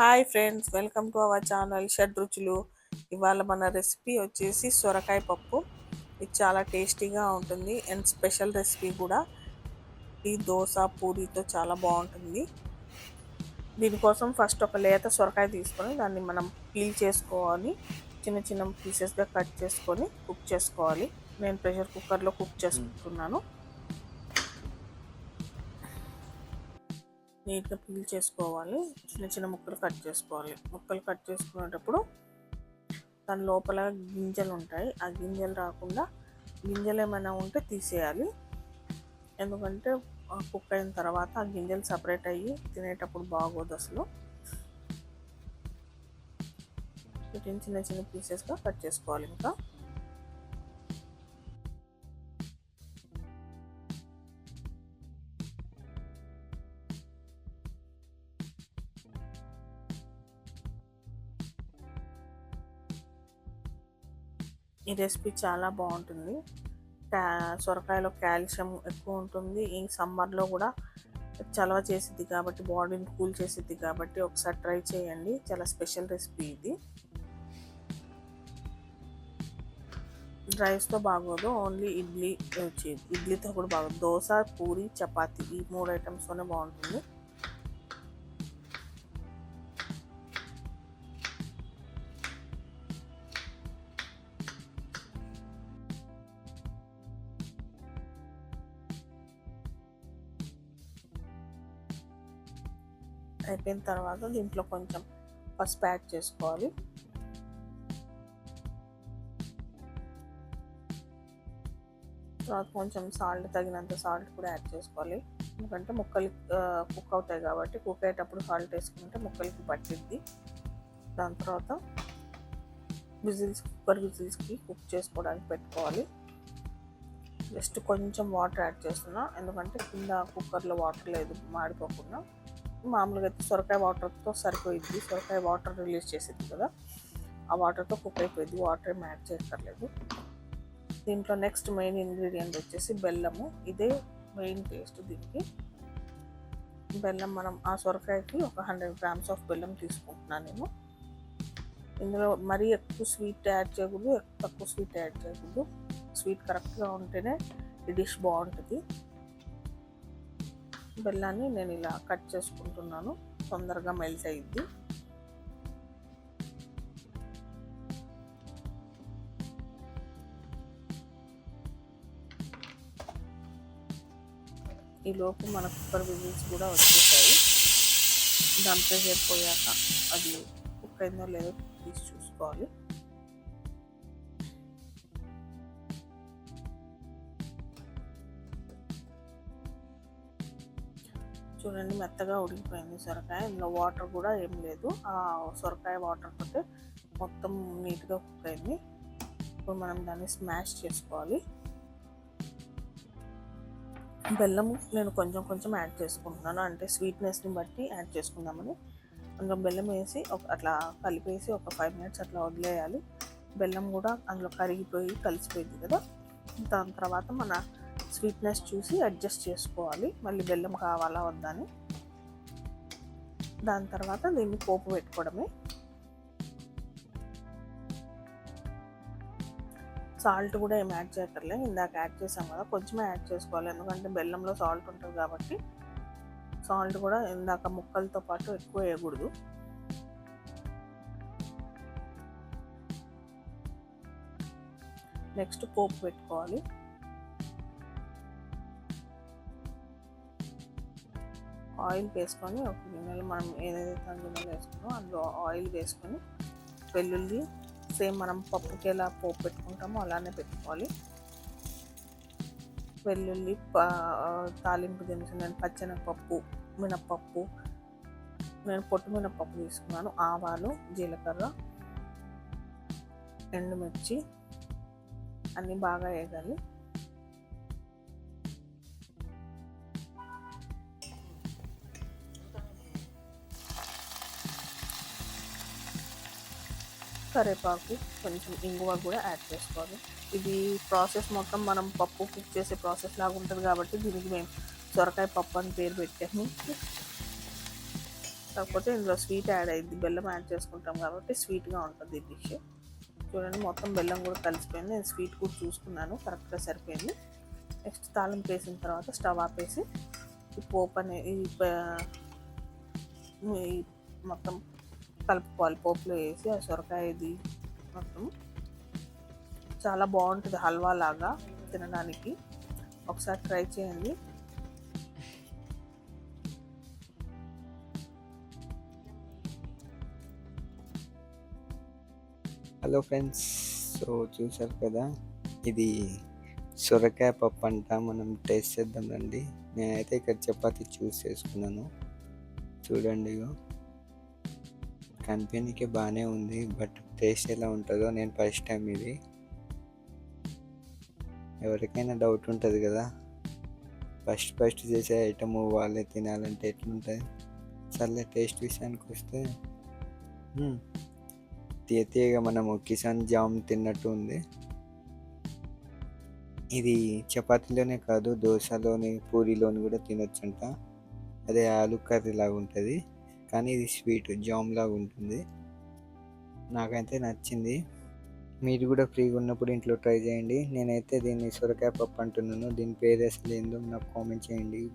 Hi friends welcome to our channel షడ్ రుచులు. ఇవాళ మన రెసిపీ వచ్చేసి సొరకాయ పప్పు. ఇది చాలా టేస్టీగా ఉంటుంది అండ్ స్పెషల్ రెసిపీ కూడా. ఈ దోశ పూరితో చాలా బాగుంటుంది. దీనికోసం ఫస్ట్ ఒక లేత సొరకాయ తీసుకొని దాన్ని మనం పీల్ చేసుకోవాలి. చిన్న చిన్న పీసెస్గా కట్ చేసుకొని కుక్ చేసుకోవాలి. నేను ప్రెషర్ కుక్కర్లో కుక్ చేసుకుంటున్నాను. నీట్గా పీల్ చేసుకోవాలి. చిన్న చిన్న ముక్కలు కట్ చేసుకోవాలి. ముక్కలు కట్ చేసుకునేటప్పుడు దాని లోపల గింజలు ఉంటాయి. ఆ గింజలు రాకుండా గింజలు ఏమైనా ఉంటే తీసేయాలి. ఎందుకంటే కుక్ అయిన తర్వాత ఆ గింజలు సపరేట్ అయ్యి తినేటప్పుడు బాగోదు అసలు. వీటిని చిన్న చిన్న పీసెస్గా కట్ చేసుకోవాలి ఇంకా. ఈ రెసిపీ చాలా బాగుంటుంది. సొరకాయలో కాల్షియం ఎక్కువ ఉంటుంది. ఈ సమ్మర్లో కూడా చలవ చేసిద్ది కాబట్టి బాడీని కూల్ చేసిద్ది కాబట్టి ఒకసారి ట్రై చేయండి. చాలా స్పెషల్ రెసిపీ ఇది. రైస్తో బాగోదు ఓన్లీ ఇడ్లీ ఇడ్లీతో కూడా బాగోదు. దోశ పూరి చపాతి ఈ మూడు ఐటమ్స్తోనే బాగుంటుంది. అయిపోయిన తర్వాత దీంట్లో కొంచెం పసుపు యాడ్ చేసుకోవాలి. తర్వాత కొంచెం సాల్ట్ తగినంత సాల్ట్ కూడా యాడ్ చేసుకోవాలి. ఎందుకంటే ముక్కలు కుక్ అవుతాయి కాబట్టి కుక్ అయ్యేటప్పుడు సాల్ట్ వేసుకుంటే ముక్కలకి పట్టిద్ది. దాని తర్వాత విజిల్స్ కుక్కర్ విజిల్స్కి కుక్ చేసుకోవడానికి పెట్టుకోవాలి. జస్ట్ కొంచెం వాటర్ యాడ్ చేస్తున్నా ఎందుకంటే కింద కుక్కర్లో వాటర్ లేదు మాడిపోకుండా. మామూలుగా అయితే సొరకాయ వాటర్తో సరిపోయిద్ది. సొరకాయ వాటర్ రిలీజ్ చేసేది కదా. ఆ వాటర్తో కుక్ అయిపోయింది వాటర్ ఏం యాడ్ చేయక్కర్లేదు. దీంట్లో నెక్స్ట్ మెయిన్ ఇంగ్రీడియంట్ వచ్చేసి బెల్లము. ఇదే మెయిన్ టేస్ట్ దీనికి. బెల్లం మనం ఆ సొరకాయకి ఒక హండ్రెడ్ గ్రామ్స్ ఆఫ్ బెల్లం తీసుకుంటున్నాను నేను. ఇందులో మరీ ఎక్కువ స్వీట్ యాడ్ చేయకూడదు. ఎక్కువ తక్కువ స్వీట్ యాడ్ చేయకూడదు. స్వీట్ కరెక్ట్గా ఉంటేనే ఈ డిష్ బాగుంటుంది. బెల్లాన్ని నేను ఇలా కట్ చేసుకుంటున్నాను. తొందరగా మెల్ట్ అయ్యిద్ది ఈ లోపు మన కుక్కర్ విజిల్స్ కూడా వచ్చేసాయి. దాని ప్రెషర్ అది కుక్ అయిందో లేదో తీసి చూసుకోవాలి. చూడండి మెత్తగా ఉడికిపోయింది సొరకాయ. ఇందులో వాటర్ కూడా ఏం లేదు. ఆ సొరకాయ వాటర్ తోటి మొత్తం నీట్గా కుక్ అయింది. ఇప్పుడు మనం దాన్ని స్మాష్ చేసుకోవాలి. బెల్లం నేను కొంచెం కొంచెం యాడ్ చేసుకుంటున్నాను. అంటే స్వీట్నెస్ని బట్టి యాడ్ చేసుకుందామని. అందులో బెల్లం వేసి ఒక అట్లా కలిపేసి ఒక ఫైవ్ మినిట్స్ అట్లా వదిలేయాలి. బెల్లం కూడా అందులో కరిగిపోయి కలిసిపోయింది కదా. దాని తర్వాత మన స్వీట్నెస్ చూసి అడ్జస్ట్ చేసుకోవాలి. మళ్ళీ బెల్లం కావాలా వద్దని. దాని తర్వాత దీన్ని పోపు పెట్టుకోవడమే. సాల్ట్ కూడా ఏం యాడ్ చేయక్కర్లే ఇందాక యాడ్ చేసాం కదా కొంచెమే యాడ్ చేసుకోవాలి. ఎందుకంటే బెల్లంలో సాల్ట్ ఉంటుంది కాబట్టి సాల్ట్ కూడా ఇందాక ముక్కలతో పాటు ఎక్కువ వేయకూడదు. నెక్స్ట్ పోపు పెట్టుకోవాలి. ఆయిల్ వేసుకొని ఒక గిన్నెలో మనం ఏదైతే గిన్నెలో వేసుకున్నామో అందులో ఆయిల్ వేసుకొని వెల్లుల్లి సేమ్ మనం పప్పుకి ఎలా పోపు పెట్టుకుంటామో అలానే పెట్టుకోవాలి. వెల్లుల్లి తాలింపు దినుసు నేను పచ్చెనగపప్పు మినప్పప్పు నేను పొట్టు మినప్పప్పు తీసుకున్నాను ఆవాలు జీలకర్ర ఎండుమిర్చి అన్నీ బాగా వేయాలి కరేపాకు కొంచెం ఇంగువ కూడా యాడ్ చేసుకోవాలి. ఇది ప్రాసెస్ మొత్తం మనం పప్పు కుక్ చేసే ప్రాసెస్ లాగా ఉంటుంది కాబట్టి దీనికి మేము సొరకాయ పప్పు అని పేరు పెట్టాము. కాకపోతే ఇందులో స్వీట్ యాడ్ అయింది. బెల్లం యాడ్ చేసుకుంటాం కాబట్టి స్వీట్గా ఉంటుంది ఈ డిష్ చూడండి మొత్తం బెల్లం కూడా కలిసిపోయింది. నేను స్వీట్ కూడా చూసుకున్నాను. కరెక్ట్గా సరిపోయింది. నెక్స్ట్ తాళం వేసిన తర్వాత స్టవ్ ఆపేసి ఈ పోపు అనే ఈ మొత్తం కలుపుకోవాలి. పోపులో వేసి ఆ సొరకాయ ఇది మొత్తం. చాలా బాగుంటుంది హల్వా లాగా తినడానికి. ఒకసారి ట్రై చేయండి. హలో ఫ్రెండ్స్ సో చూసారు కదా ఇది సొరకాయ పప్పు అంట. మనం టేస్ట్ చేద్దాం రండి. నేనైతే ఇక్కడ చపాతి చూస్ చేసుకున్నాను. చూడండి కంపెనీకి బాగానే ఉంది బట్ టేస్ట్ ఎలా ఉంటుందో నేను ఫస్ట్ టైం ఇది. ఎవరికైనా డౌట్ ఉంటుంది కదా. ఫస్ట్ ఫస్ట్ చేసే ఐటమ్ వాళ్ళే తినాలంటే ఎట్లుంటుంది? సర్లే టేస్ట్ విషయానికి వస్తే తీయతీయగా తీయ తీయగా మనము కిసాన్ జామ్ తిన్నట్టు ఉంది. ఇది చపాతీలోనే కాదు దోశలోని పూరిలోని కూడా తినొచ్చంట. అదే ఆలు కర్రీ లాగా ఉంటుంది కానీ ఇది స్వీట్ జామ్ లాగా ఉంటుంది. నాకైతే నచ్చింది. మీరు కూడా ఫ్రీగా ఉన్నప్పుడు ఇంట్లో ట్రై చేయండి. నేనైతే దీన్ని సొరకాయ పప్పు అంటున్నాను. దీని పేరు అసలు ఏందో నాకు కామెంట్ చేయండి.